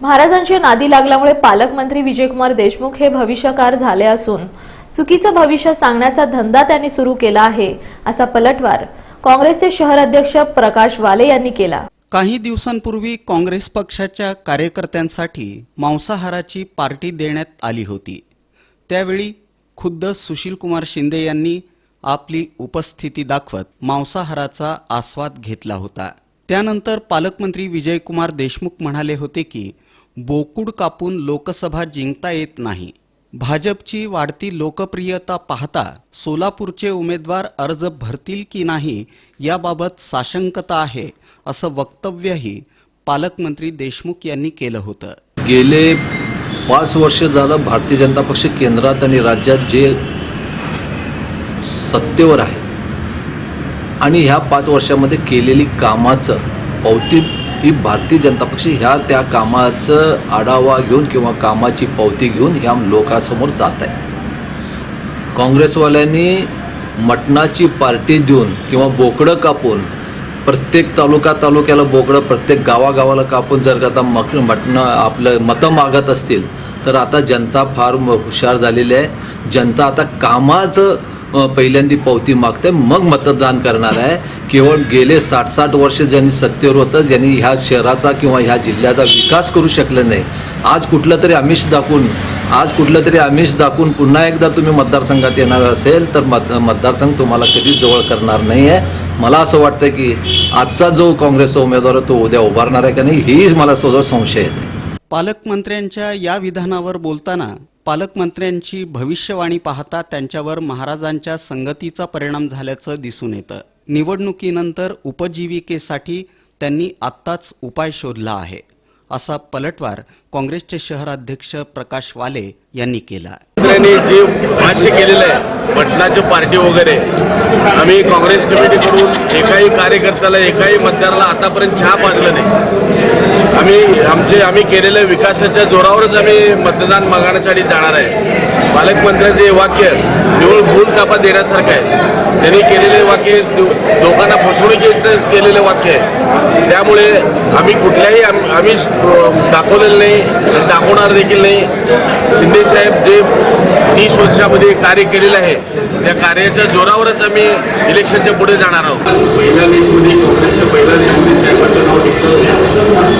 महाराजांच्या नादी लागल्यामुळे पालकमंत्री विजयकुमार देशमुख हे भविष्यकार झाले असून चुकीचं भविष्य सांगण्याचा धंदा त्यांनी सुरू केला आहे असा पलटवार काँग्रेसचे शहर अध्यक्ष प्रकाश वाले यांनी केला. काही दिवसांपूर्वी काँग्रेस पक्षाच्या कार्यकर्त्यांसाठी मांसाहाराची पार्टी देण्यात आली होती. त्यावेळी खुद्द सुशीलकुमार शिंदे यांनी आपली उपस्थिती दाखवत मांसाहाराचा आस्वाद घेतला होता. त्यानंतर पालकमंत्री विजयकुमार देशमुख म्हणाले होते की बोकुड कापून लोकसभा जिंकता येत नाही. भाजपची वाढती लोकप्रियता पाहता सोलापूरचे उमेदवार अर्ज भरतील की नाही याबाबत साशंकता आहे असं वक्तव्यही पालकमंत्री देशमुख यांनी केलं होतं. गेले पाच वर्ष झालं भारतीय जनता पक्ष केंद्रात आणि राज्यात जे सत्तेवर आहे आणि ह्या पाच वर्षामध्ये केलेली कामाचं भौतिक ही भारतीय जनता पक्ष ह्या त्या कामाचं आढावा घेऊन किंवा कामाची पावती घेऊन ह्या लोकांसमोर जात आहे. काँग्रेसवाल्यांनी मटणाची पार्टी देऊन किंवा बोकडं कापून प्रत्येक तालुका तालुक्याला बोकडं प्रत्येक गावागावाला कापून जर का आता मक मटणं आपलं मतं मागत असतील तर आता जनता फार हुशार झालेली आहे. जनता आता कामाचं पहिल्यांदी पावती मागते मग मतदान करणार आहे. केवळ गेले साठ साठ वर्ष ज्यांनी सत्तेवर होतं ज्यांनी ह्या शहराचा किंवा ह्या जिल्ह्याचा विकास करू शकलं नाही. आज कुठलं तरी आमिष दाखवून आज कुठलं तरी आमिष दाखवून पुन्हा एकदा तुम्ही मतदारसंघात येणार असेल तर मत मतदारसंघ तुम्हाला कधीच जवळ करणार नाही आहे मला असं वाटतं की आजचा जो काँग्रेसचा उमेदवार आहे तो उद्या उभारणार आहे का नाही हीच मला स्वतः संशय येते पालकमंत्र्यांच्या या विधानावर बोलताना पालकमंत्र्यांची भविष्यवाणी पाहता त्यांच्यावर महाराजांच्या संगतीचा परिणाम झाल्याचं दिसून येतं. निवडणुकीनंतर उपजीविकेसाठी त्यांनी आत्ताच उपाय शोधला आहे असा पलटवार काँग्रेसचे शहराध्यक्ष प्रकाश वाले यांनी केला. जे भाष्य केलेलं आहे पटनाचे पार्टी वगैरे आम्ही काँग्रेस कमिटीकडून एकाही कार्यकर्त्याला एकाही मतदाराला आतापर्यंत चहा पाजलं नाही. आम्ही आमचे आम्ही केलेल्या विकासाच्या जोरावरच आम्ही मतदान मागण्यासाठी जाणार आहे. पालकमंत्र्यांचे वाक्य निवळ भूल कापा देण्यासारखं आहे. त्यांनी केलेले वाक्य लोकांना फसवणुकीचं केलेलं वाक्य आहे. त्यामुळे आम्ही कुठल्याही आम्ही दाखवलेलं नाही दाखवणार देखील नाही. शिंदेसाहेब जे तीस वर्षामध्ये कार्य केलेलं आहे. त्या कार्याच्या जोरावरच आम्ही इलेक्शनच्या पुढे जाणार आहोत. पहिल्या देशमध्ये काँग्रेसच्या पहिल्या देशमध्ये साहेबांचं नाव निघतं